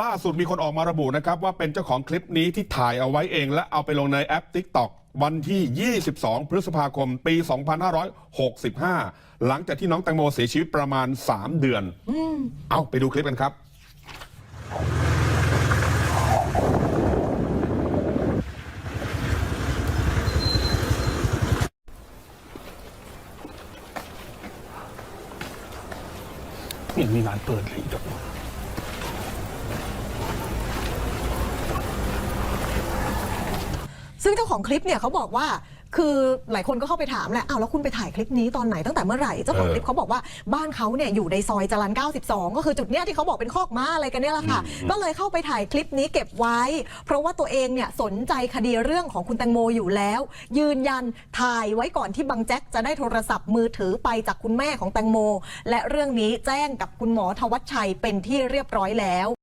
ล่าสุดมีคนออกมาระบุนะครับว่าเป็นเจ้าของคลิปนี้ที่ถ่ายเอาไว้เอง และเอาไปลงในแอป TikTok วันที่ 22 พฤษภาคม ปี 2565 หลังจากที่น้องแตงโมเสียชีวิตประมาณ 3 เดือนเอาไปดูคลิปกันครับยังมีร้านเปิดเลยอีกดอก ซึ่งเจ้าของคลิปเนี่ยเขาบอกว่า คือหลายคนก็เข้าไปถามแหละอ้าวแล้วคุณไปถ่ายคลิปนี้ตอนไหนตั้งแต่เมื่อไหร่ เจ้าของเออคลิปเขาบอกว่าบ้านเขาเนี่ยอยู่ในซอยจรัญ92 ก็คือจุดเนี้ยที่เขาบอกเป็นคอกม้าอะไรกันเนี่ยแหละค่ะ ก็เลยเข้าไปถ่ายคลิปนี้เก็บไว้ เพราะว่าตัวเองเนี่ยสนใจคดีเรื่องของคุณแตงโมอยู่แล้ว ยืนยันถ่ายไว้ก่อนที่บังแจ็คจะได้โทรศัพท์มือถือไปจากคุณแม่ของแตงโม และเรื่องนี้แจ้งกับคุณหมอทวัชชัยเป็นที่เรียบร้อยแล้ว